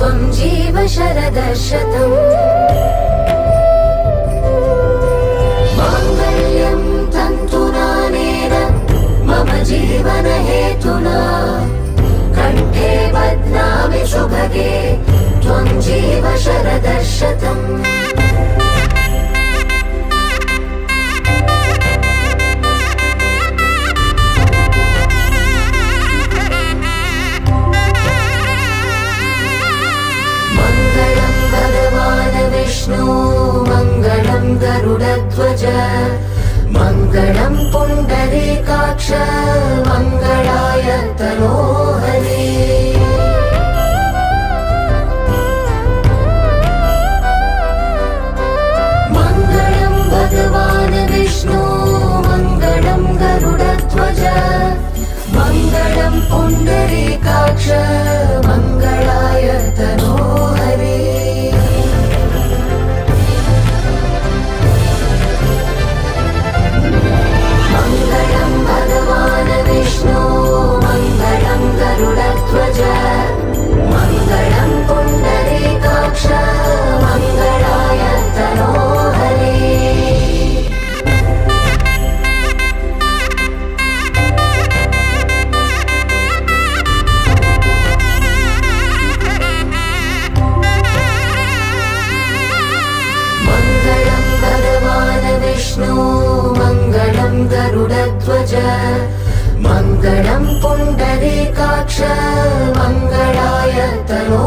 त्वं जीव शरदशतम् माङ्गल्यं तन्तुनानेन मम जीवनहेतुना कण्ठे बध्नामि शुभगे त्वं जीव शरदशतम् மங்களம் கருடத்வஜ. மங்களம் புண்டரீகாட்ச மங்களாய தனோ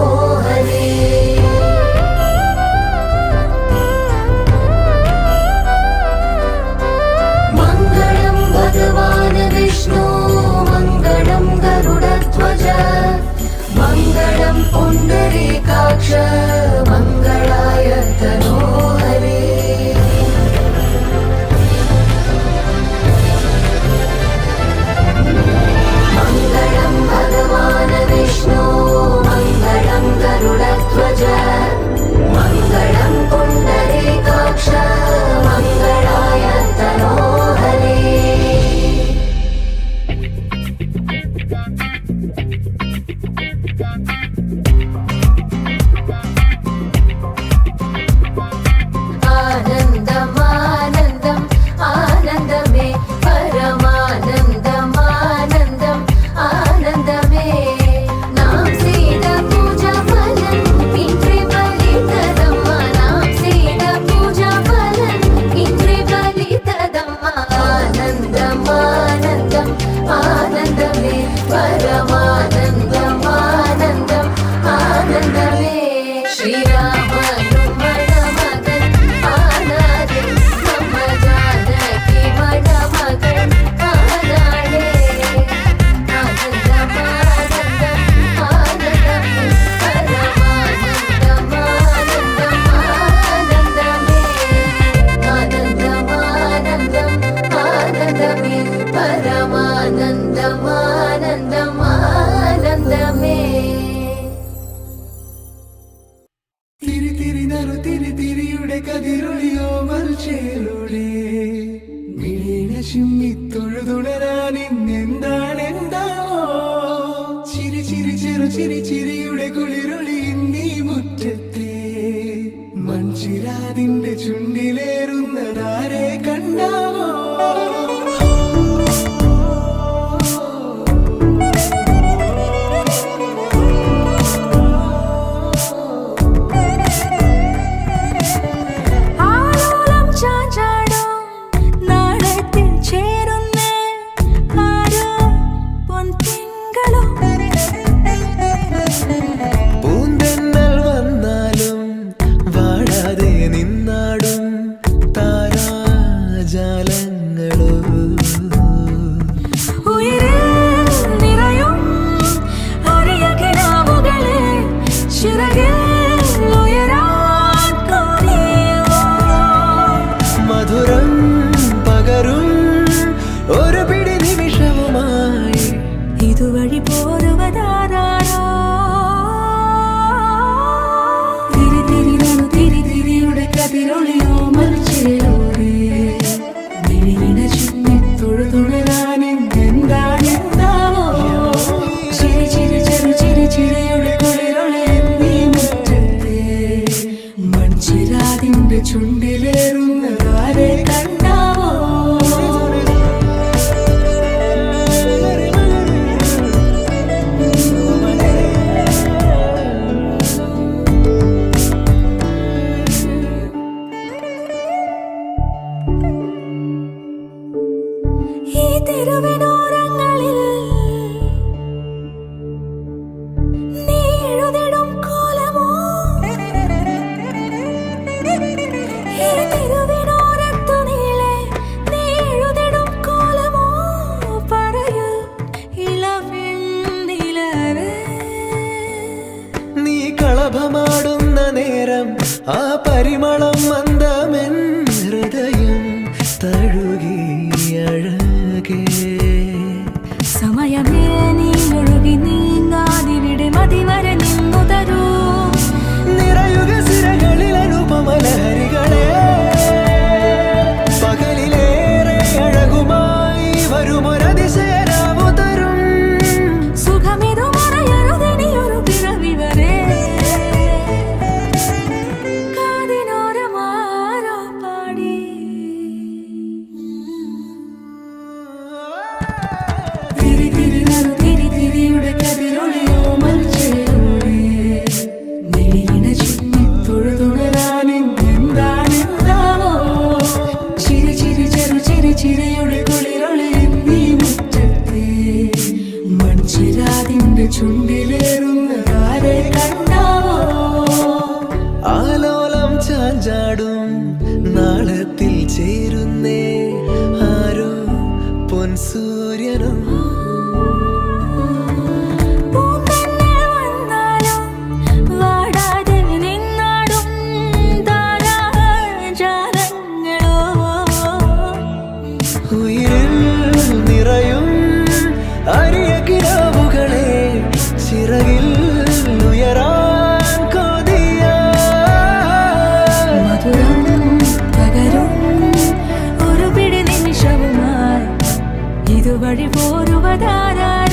നിന്റെ കതിരൊളിയോ മൽച്ചേലൊളി മിഴിന ചിമ്മി തൊഴുതുണരാൻ ഇന്നെന്താണ് എന്താണോ ചിരി ചിരി ചെറു ചിരി ചിരിയുടെ കുളിരൊളി നീ മുറ്റത്തെ. മൺചിരാതിന്റെ ചുണ്ടിലേറുന്നതാരെ കണ്ടാ? നിന്റെ ചുണ്ടിലേറുന്നു ചിരിയുടെ കുളിരൊളിയും നീ മുറ്റത്തെ മൺചിരാതിന്റെ ചുണ്ടിലെ இது வழி போருவதாரார்